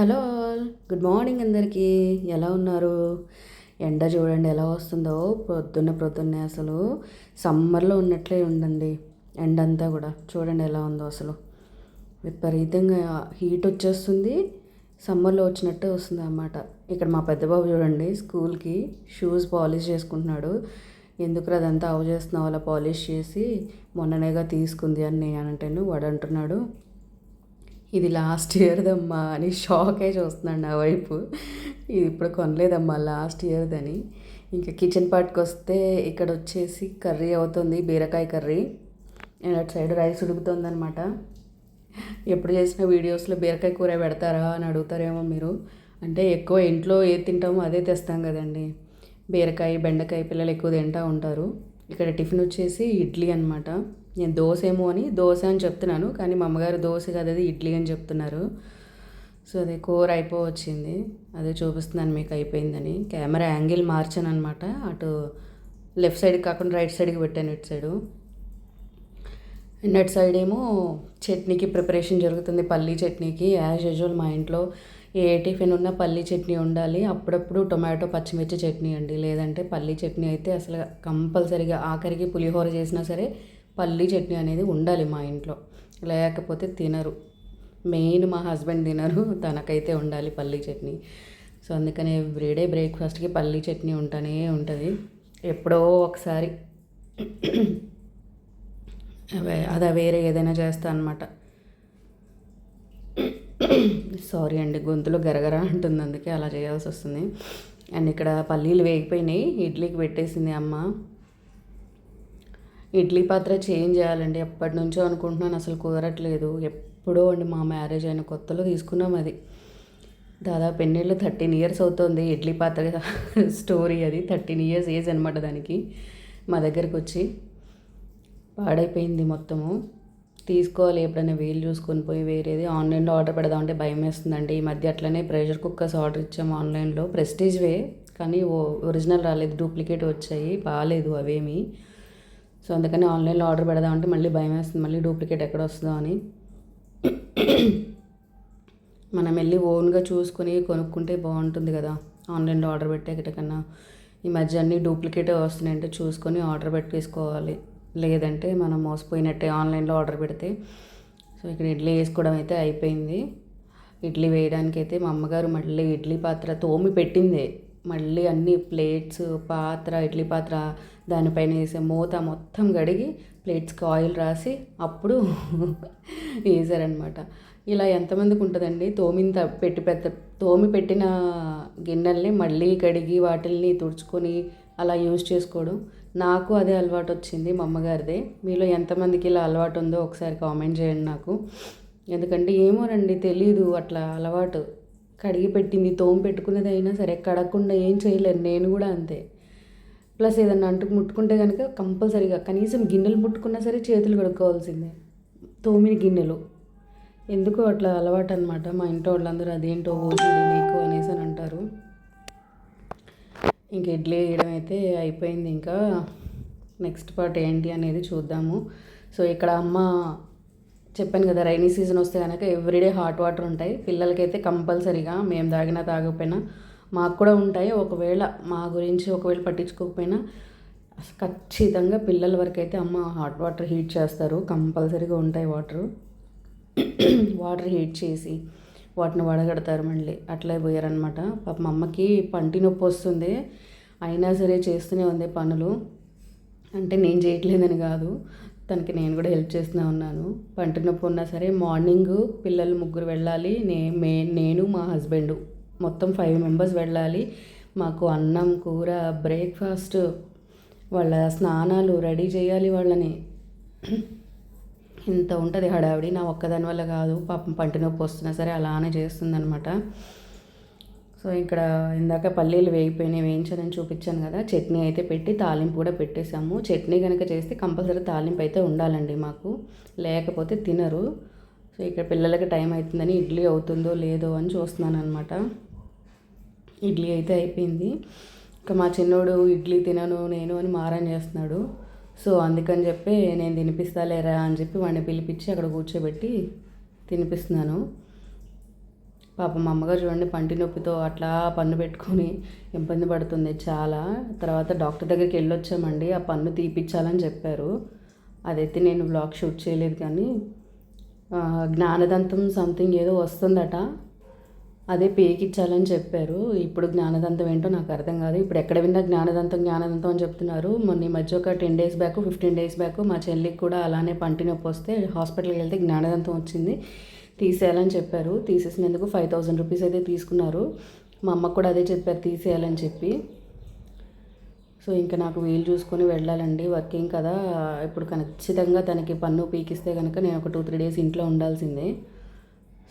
Hello all. Good morning అందరికీ. ఎలా ఉన్నారు? ఎండ చూడండి ఎలా వస్తుందో. పొద్దున్న పొద్దున్నే అసలు సమ్మర్లో ఉన్నట్లే ఉండండి ఎండ అంతా కూడా. చూడండి ఎలా ఉందో అసలు. విపరీతంగా హీట్ వచ్చేస్తుంది. సమ్మర్లో వచ్చినట్టే వస్తుంది అన్నమాట. ఇక్కడ మా పెద్ద బాబు చూడండి స్కూల్కి షూస్ పాలిష్ చేసుకుంటున్నాడు. ఎందుకు అదంతా అవ్ చేస్తున్నావు? అలా పాలిష్ చేసి మొన్ననేగా తీసుకుంది అని నేను అంటాను వాడు అంటున్నాడు. ఇది లాస్ట్ ఇయర్దమ్మా అని షాకే చూస్తున్నాడు నా వైపు. ఇది ఇప్పుడు కొనలేదమ్మా లాస్ట్ ఇయర్దని ఇంకా కిచెన్ పార్ట్కి వస్తే ఇక్కడ వచ్చేసి కర్రీ అవుతుంది బీరకాయ కర్రీ. అండ్ అటు సైడ్ రైస్ ఉడుకుతుందనమాట ఎప్పుడు చేసిన వీడియోస్లో బీరకాయ కూర పెడతారా అని అడుగుతారేమో మీరు. అంటే ఎక్కువ ఇంట్లో ఏది తింటామో అదే తెస్తాం కదండి. బీరకాయ బెండకాయ పిల్లలు ఎక్కువ తింటూ ఉంటారు. ఇక్కడ టిఫిన్ వచ్చేసి ఇడ్లీ అనమాట నేను దోశ ఏమో అని దోశ అని చెప్తున్నాను కానీ మా అమ్మగారు దోశ కదది అది ఇడ్లీ అని చెప్తున్నారు. సో అది కూర అయిపోవచ్చింది అదే చూపిస్తున్నాను మీకు అయిపోయిందని. కెమెరా యాంగిల్ మార్చాను అనమాట అటు లెఫ్ట్ సైడ్కి కాకుండా రైట్ సైడ్కి పెట్టాను ఇటు సైడు. అండ్ అటు సైడ్ ఏమో చట్నీకి ప్రిపరేషన్ జరుగుతుంది పల్లీ చట్నీకి. యాజ్ యూజువల్ మా ఇంట్లో ఏ టిఫిన్ ఉన్నా పల్లీ చట్నీ ఉండాలి అప్పుడప్పుడు టొమాటో పచ్చిమిర్చి చట్నీ అండి. లేదంటే పల్లీ చట్నీ అయితే అసలు కంపల్సరీగా ఆఖరికి పులిహోర చేసినా సరే పల్లీ చట్నీ అనేది ఉండాలి మా ఇంట్లో. లేకపోతే తినరు. మెయిన్ మా హస్బెండ్ తినరు. తనకైతే ఉండాలి పల్లీ చట్నీ. సో అందుకని ఎవ్రీడే బ్రేక్ఫాస్ట్కి పల్లీ చట్నీ ఉంటానే ఉంటుంది. ఎప్పుడో ఒకసారి అదే వేరే ఏదైనా చేస్తా అనమాట సారీ అండి గొంతులో గరగర అంటుంది అందుకే అలా చేయాల్సి వస్తుంది. అండ్ ఇక్కడ పల్లీలు వేగిపోయినాయి. ఇడ్లీకి పెట్టేసింది అమ్మ. ఇడ్లీ పాత్ర చేంజ్ చేయాలండి. ఎప్పటి నుంచో అనుకుంటున్నాను. అసలు కుదరట్లేదు. ఎప్పుడో అండి మా మ్యారేజ్ అయిన కొత్తలో తీసుకున్నాం అది. దాదాపు ఎన్నేళ్ళు? థర్టీన్ ఇయర్స్ అవుతుంది ఇడ్లీ పాత్ర స్టోరీ అది. థర్టీన్ ఇయర్స్ ఏజ్ అనమాట దానికి. మా దగ్గరకు వచ్చి పాడైపోయింది మొత్తము. తీసుకోవాలి ఎప్పుడైనా వీలు చూసుకొని పోయి వేరేది. ఆన్లైన్లో ఆర్డర్ పెడదామంటే భయం వేస్తుందండి. ఈ మధ్య అట్లనే ప్రెషర్ కుక్కర్స్ ఆర్డర్ ఇచ్చాము ఆన్లైన్లో. ప్రెస్టీజ్వే కానీ ఓ ఒరిజినల్ రాలేదు. డూప్లికేట్ వచ్చాయి. బాగాలేదు అవేమి. సో అందుకని ఆన్లైన్లో ఆర్డర్ పెడదామంటే మళ్ళీ భయం వేస్తుంది. మళ్ళీ డూప్లికేట్ ఎక్కడ వస్తుందో అని. మనం వెళ్ళి ఓన్గా చూసుకొని కొనుక్కుంటే బాగుంటుంది కదా. ఆన్లైన్లో ఆర్డర్ పెట్టే కన్నా ఈ మధ్య అన్నీ డూప్లికేట్ వస్తున్నాయంటే చూసుకొని ఆర్డర్ పెట్టేసుకోవాలి. లేదంటే మనం మోసపోయినట్టే ఆన్లైన్లో ఆర్డర్ పెడితే. సో ఇక్కడ ఇడ్లీ వేసుకోవడం అయితే అయిపోయింది. ఇడ్లీ వేయడానికి అయితే మా అమ్మగారు మళ్ళీ ఇడ్లీ పాత్ర తోమి పెట్టిందే. మళ్ళీ అన్ని ప్లేట్స్ పాత్ర ఇడ్లీ పాత్ర దానిపైన వేసే మూత మొత్తం కడిగి ప్లేట్స్కి ఆయిల్ రాసి అప్పుడు వేసారనమాట ఇలా ఎంతమందికి ఉంటుందండి? తోమింత పెట్టి పెద్ద తోమి పెట్టిన గిన్నెల్ని మళ్ళీ కడిగి వాటిల్ని తుడుచుకొని అలా యూజ్ చేసుకోవడం. నాకు అదే అలవాటు వచ్చింది మా అమ్మగారిదే. మీలో ఎంతమందికి ఇలా అలవాటు ఉందో ఒకసారి కామెంట్ చేయండి నాకు. ఎందుకంటే ఏమోనండి తెలీదు అట్లా అలవాటు. కడిగి పెట్టింది తోము పెట్టుకునేది అయినా సరే కడగకుండా ఏం చేయలేను. నేను కూడా అంతే. ప్లస్ ఏదన్నా అంటుకు ముట్టుకుంటే కనుక కంపల్సరీగా కనీసం గిన్నెలు ముట్టుకున్నా సరే చేతులు కడుక్కోవాల్సిందే. తోమిని గిన్నెలు. ఎందుకు అట్లా అలవాటు అనమాట మా ఇంట్లో వాళ్ళందరూ అదేంటో ఓసిడి నీకు అనేసి అని అంటారు. ఇంక ఇడ్లీ వేయడం అయితే అయిపోయింది. ఇంకా నెక్స్ట్ పార్ట్ ఏంటి అనేది చూద్దాము. సో ఇక్కడ అమ్మ చెప్పాను కదా రైనీ సీజన్ వస్తే కనుక ఎవ్రీడే హాట్ వాటర్ ఉంటాయి. పిల్లలకైతే కంపల్సరీగా మేము తాగినా తాగకపోయినా మాకు కూడా ఉంటాయి. ఒకవేళ మా గురించి ఒకవేళ పట్టించుకోకపోయినా ఖచ్చితంగా పిల్లల వరకు అయితే అమ్మ హాట్ వాటర్ హీట్ చేస్తారు. కంపల్సరీగా ఉంటాయి వాటర్. వాటర్ హీట్ చేసి వాటిని వడగడతారు మళ్ళీ. అట్లే పోయారనమాట పాప మా అమ్మకి పంటి నొప్పి వస్తుంది. అయినా సరే చేస్తూనే ఉంది పనులు. అంటే నేను చేయట్లేదని కాదు. తనకి నేను కూడా హెల్ప్ చేస్తూనే ఉన్నాను. పంటి నొప్పి ఉన్నా సరే మార్నింగ్ పిల్లలు ముగ్గురు వెళ్ళాలి. నే మే నేను మా హస్బెండు. మొత్తం ఫైవ్ మెంబర్స్ వెళ్ళాలి. మాకు అన్నం కూర బ్రేక్ఫాస్ట్ వాళ్ళ స్నానాలు రెడీ చేయాలి వాళ్ళని. ఇంత ఉంటుంది హడావిడి. నా ఒక్కదాని వల్ల కాదు. పాపం పంటి నొప్పి వస్తున్నా సరే అలానే చేస్తుందనమాట సో ఇక్కడ ఇందాక పల్లీలు వేగిపోయినాయి వేయించానని చూపించాను కదా. చట్నీ అయితే పెట్టి తాలింపు కూడా పెట్టేశాము. చట్నీ కనుక చేస్తే కంపల్సరీ తాలింపు అయితే ఉండాలండి మాకు. లేకపోతే తినరు. సో ఇక్కడ పిల్లలకి టైం అవుతుందని ఇడ్లీ అవుతుందో లేదో అని చూస్తున్నాను అనమాట ఇడ్లీ అయితే అయిపోయింది. ఇంకా మా చిన్నోడు ఇడ్లీ తినను నేను అని మారం చేస్తున్నాడు. సో అందుకని చెప్పి నేను తినిపిస్తాలేరా అని చెప్పి వాడిని పిలిపించి అక్కడ కూర్చోబెట్టి తినిపిస్తున్నాను. పాప మా అమ్మగారు చూడండి పంటి నొప్పితో అట్లా పన్ను పెట్టుకొని ఇబ్బంది పడుతుంది చాలా. తర్వాత డాక్టర్ దగ్గరికి వెళ్ళొచ్చామండి. ఆ పన్ను తీపిచ్చాలని చెప్పారు. అదైతే నేను బ్లాగ్ షూట్ చేయలేదు కానీ జ్ఞానదంతం సంథింగ్ ఏదో వస్తుందట. అదే పేకిచ్చాలని చెప్పారు. ఇప్పుడు జ్ఞానదంతం ఏంటో నాకు అర్థం కాదు. ఇప్పుడు ఎక్కడ విన్నా జ్ఞానదంతం జ్ఞానదంతం అని చెప్తున్నారు. మొన్న ఈ మధ్య ఒక ten days back fifteen days back మా చెల్లికి కూడా అలానే పంటి నొప్పి వస్తే హాస్పిటల్కి వెళ్తే జ్ఞానదంతం వచ్చింది. తీసేయాలని చెప్పారు. తీసేసినందుకు ఫైవ్ థౌజండ్ రూపీస్ అయితే తీసుకున్నారు. మా అమ్మకు కూడా అదే చెప్పారు తీసేయాలని చెప్పి. సో ఇంకా నాకు వీలు చూసుకొని వెళ్ళాలండి. వర్కింగ్ కదా. ఇప్పుడు ఖచ్చితంగా తనకి పన్ను పీకిస్తే కనుక నేను ఒక టూ త్రీ డేస్ ఇంట్లో ఉండాల్సిందే.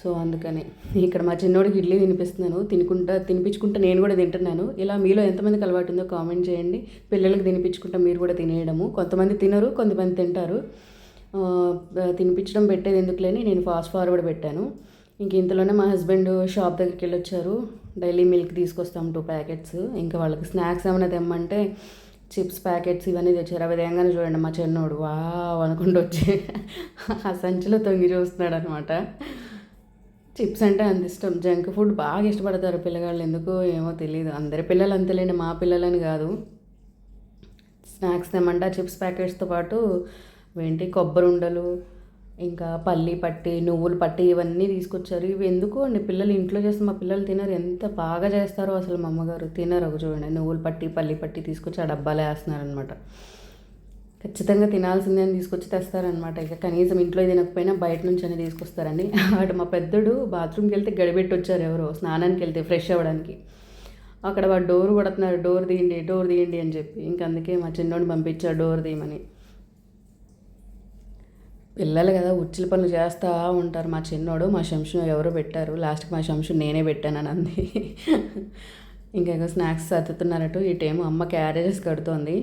సో అందుకని. ఇక్కడ మా చిన్నోడికి ఇడ్లీ తినిపిస్తున్నాను. తినుకుంటా తినిపించుకుంటా నేను కూడా తింటున్నాను. ఇలా మీలో ఎంతమందికి అలవాటు ఉందో కామెంట్ చేయండి. పిల్లలకి తినిపించుకుంటా మీరు కూడా తినేయడము. కొంతమంది తినరు కొంతమంది తింటారు. తినిపించడం పెట్టేది ఎందుకులేని నేను ఫాస్ట్ ఫార్వర్డ్ పెట్టాను. ఇంక ఇంతలోనే మా హస్బెండ్ షాప్ దగ్గరికి వెళ్ళొచ్చారు. డైలీ మిల్క్ తీసుకొస్తాం టూ ప్యాకెట్స్. ఇంకా వాళ్ళకి స్నాక్స్ ఏమైనా తెమ్మంటే చిప్స్ ప్యాకెట్స్ ఇవన్నీ తెచ్చారు. అవి తేగానే చూడండి మా చిన్నోడు. వా అనుకుంటూ వచ్చి ఆ సంచిలో తొంగి చూస్తున్నాడు అనమాట చిప్స్ అంటే అంత ఇష్టం. జంక్ ఫుడ్ బాగా ఇష్టపడతారు పిల్లగాళ్ళు. ఎందుకో ఏమో తెలియదు అందరి పిల్లలు అంతలేండి. మా పిల్లలని కాదు. స్నాక్స్ తెమ్మంటే చిప్స్ ప్యాకెట్స్తో పాటు ఏంటి కొబ్బరి ఉండలు ఇంకా పల్లి పట్టి నువ్వులు పట్టి ఇవన్నీ తీసుకొచ్చారు. ఇవి ఎందుకు అండి? పిల్లలు ఇంట్లో చేస్తే మా పిల్లలు తినరు. ఎంత బాగా చేస్తారో అసలు మా అమ్మగారు. తినరు. ఒక చూడండి. నువ్వులు పట్టి పల్లి పట్టి తీసుకొచ్చి ఆ డబ్బాలే వేస్తున్నారనమాట ఖచ్చితంగా తినాల్సిందే అని తీసుకొచ్చి తెస్తారనమాట ఇక కనీసం ఇంట్లో తినకపోయినా బయట నుంచి అని తీసుకొస్తారండి. అటు మా పెద్దోడు బాత్రూమ్కి వెళ్తే గడిపెట్టి వచ్చారు ఎవరో స్నానానికి వెళ్తే ఫ్రెష్ అవ్వడానికి. అక్కడ వాడు డోర్ కొడుతున్నారు డోర్ తీయండి డోర్ తీయండి అని చెప్పి. ఇంక అందుకే మా చిన్నోడిని పంపించాడు డోర్ తీయమని. పిల్లలు కదా ఉచ్చిల పనులు చేస్తూ ఉంటారు మా చిన్నోడు. మా శంషం ఎవరో పెట్టారు. లాస్ట్కి మా శంషు నేనే పెట్టానని అంది. ఇంకా స్నాక్స్ సర్దుతున్నారట ఇటేమో అమ్మ క్యారేజెస్ కడుతోంది.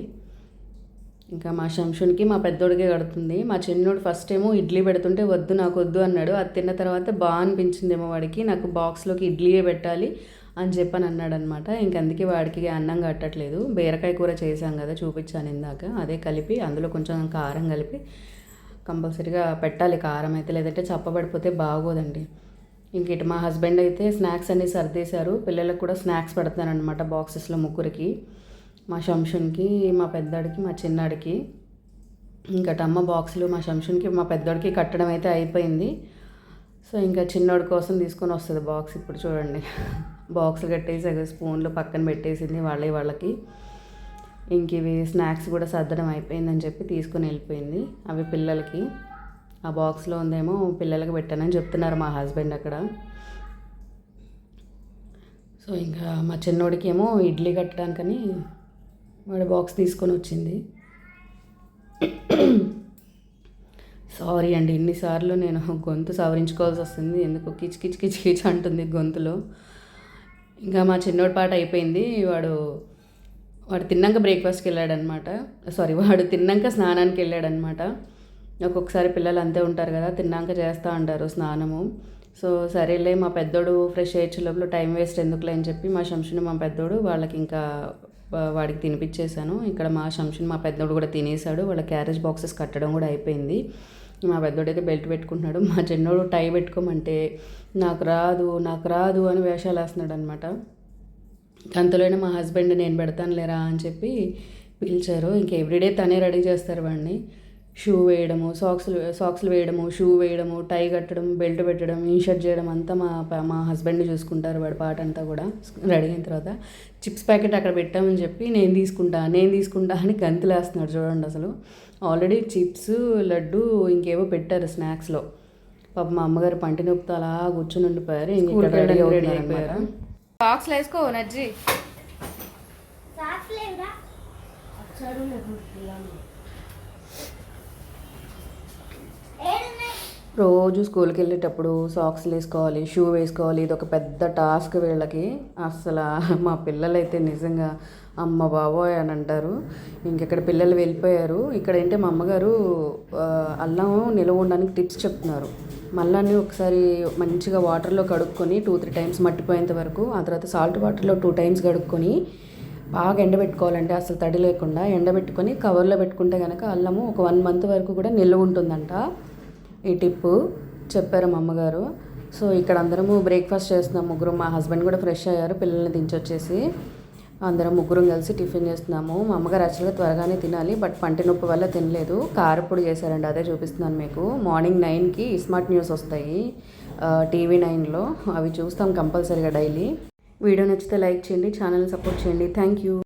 ఇంకా మా శంషునికి మా పెద్దోడికే కడుతుంది. మా చిన్నోడు ఫస్ట్ ఏమో ఇడ్లీ పెడుతుంటే వద్దు నాకు వద్దు అన్నాడు. అది తిన్న తర్వాత బాగా అనిపించిందేమో వాడికి. నాకు బాక్స్లోకి ఇడ్లీయే పెట్టాలి అని చెప్పని అన్నాడు అనమాట ఇంక అందుకే వాడికి అన్నం కట్టట్లేదు. బీరకాయ కూర చేశాం కదా చూపించాను ఇందాక. అదే కలిపి అందులో కొంచెం కారం కలిపి కంపల్సరీగా పెట్టాలి. కారం అయితే లేదంటే చప్పబడిపోతే బాగోదండి. ఇంక ఇటు మా హస్బెండ్ అయితే స్నాక్స్ అన్నీ సర్దేశారు. పిల్లలకు కూడా స్నాక్స్ పెడతానమాట బాక్సెస్లో ముగ్గురికి. మా శంషున్కి మా పెద్దాడికి మా చిన్నాడికి. ఇంకా టమ్మ బాక్సులు మా శంషున్కి మా పెద్దోడికి కట్టడం అయితే అయిపోయింది. సో ఇంకా చిన్నోడి కోసం తీసుకొని వస్తుంది బాక్స్ ఇప్పుడు చూడండి. బాక్స్ కట్టేసి స్పూన్లు పక్కన పెట్టేసింది వాళ్ళే వాళ్ళకి. ఇంక ఇవి స్నాక్స్ కూడా సర్దడం అయిపోయిందని చెప్పి తీసుకొని వెళ్ళిపోయింది అవి పిల్లలకి. ఆ బాక్స్లో ఉందేమో పిల్లలకి పెట్టానని చెప్తున్నారు మా హస్బెండ్ అక్కడ. సో ఇంకా మా చిన్నోడికి ఏమో ఇడ్లీ కట్టడానికని వాడు బాక్స్ తీసుకొని వచ్చింది. సారీ అండి ఇన్నిసార్లు నేను గొంతు సవరించుకోవాల్సి వస్తుంది. ఎందుకు కిచ్ కిచ్ కిచ్ కిచ్ అంటుంది గొంతులో. ఇంకా మా చిన్నోడి పాట అయిపోయింది. వాడు వాడు తిన్నాక బ్రేక్ఫాస్ట్కి వెళ్ళాడనమాట. సారీ వాడు తిన్నాక స్నానానికి వెళ్ళాడనమాట. ఒక్కొక్కసారి పిల్లలు అంతే ఉంటారు కదా తిన్నాక చేస్తూ ఉంటారు స్నానము. సో సరేలే మా పెద్దోడు ఫ్రెష్ అయ్యే లోపల టైం వేస్ట్ ఎందుకులే అని చెప్పి మా శంషుని మా పెద్దోడు వాళ్ళకి ఇంకా వాడికి తినిపించేశాను ఇక్కడ మా శంషన్ మా పెద్దోడు కూడా తినేసాడు. వాళ్ళ క్యారేజ్ బాక్సెస్ కట్టడం కూడా అయిపోయింది. మా పెద్దోడు అయితే బెల్ట్ పెట్టుకుంటున్నాడు. మా చిన్నోడు టై పెట్టుకోమంటే నాకు రాదు నాకు రాదు అని వేషాలు వేస్తున్నాడు అనమాట అంతలోనే మా హస్బెండ్ నేను పెడతాను లేరా అని చెప్పి పిలిచారు. ఇంకా ఎవ్రీడే తనే రెడీ చేస్తారు వాడిని. షూ వేయడము సాక్స్లు సాక్స్లు వేయడము షూ వేయడము టై కట్టడం బెల్ట్ పెట్టడం ఇన్షర్ట్ చేయడం అంతా మా మా హస్బెండ్ చూసుకుంటారు వాడి పాట అంతా కూడా. రెడీ అయిన తర్వాత చిప్స్ ప్యాకెట్ అక్కడ పెట్టామని చెప్పి నేను తీసుకుంటా నేను తీసుకుంటా అని గంతులేస్తున్నాడు చూడండి అసలు. ఆల్రెడీ చిప్స్ లడ్డు ఇంకేవో పెట్టారు స్నాక్స్లో. పాప మా అమ్మగారు పంటి నొప్పితో అలా కూర్చుని ఉండిపోయారు ఇంక ఇక్కడ రెడీ. బాక్స్లో వేసుకో నజ్జి. సాక్స్ రోజు స్కూల్కి వెళ్ళేటప్పుడు సాక్స్లు వేసుకోవాలి షూ వేసుకోవాలి ఇది ఒక పెద్ద టాస్క్ వీళ్ళకి. అసలు మా పిల్లలైతే నిజంగా అమ్మ బాబోయ్ అని అంటారు. ఇంకెక్కడ పిల్లలు వెళ్ళిపోయారు. ఇక్కడ ఏంటి మా అమ్మగారు అల్లం నిలవ ఉండడానికి టిప్స్ చెప్తున్నారు. మళ్ళీ ఒకసారి మంచిగా వాటర్లో కడుక్కొని టూ త్రీ టైమ్స్ మట్టిపోయేంత వరకు ఆ తర్వాత సాల్ట్ వాటర్లో టూ టైమ్స్ కడుక్కొని బాగా ఎండబెట్టుకోవాలంటే అసలు తడి లేకుండా ఎండబెట్టుకొని కవర్లో పెట్టుకుంటే కనుక అల్లము ఒక వన్ మంత్ వరకు కూడా నిల్వ ఉంటుందంట. ఈ టిప్పు చెప్పారు మా అమ్మగారు. సో ఇక్కడ అందరము బ్రేక్ఫాస్ట్ చేస్తున్నాం ముగ్గురు మా హస్బెండ్ కూడా ఫ్రెష్ అయ్యారు. పిల్లల్ని దించొచ్చేసి అందరం ముగ్గురం కలిసి టిఫిన్ చేస్తున్నాము. మా అమ్మగారు యాక్చువల్గా త్వరగానే తినాలి బట్ పంటి నొప్పి వల్ల తినలేదు. కారపొడి చేశారండి అదే చూపిస్తున్నాను మీకు. మార్నింగ్ నైన్కి స్మార్ట్ న్యూస్ వస్తాయి. టీవీ నైన్లో. అవి చూస్తాం కంపల్సరీగా డైలీ. వీడియో నచ్చితే లైక్ చేయండి ఛానల్ సపోర్ట్ చేయండి. Thank you.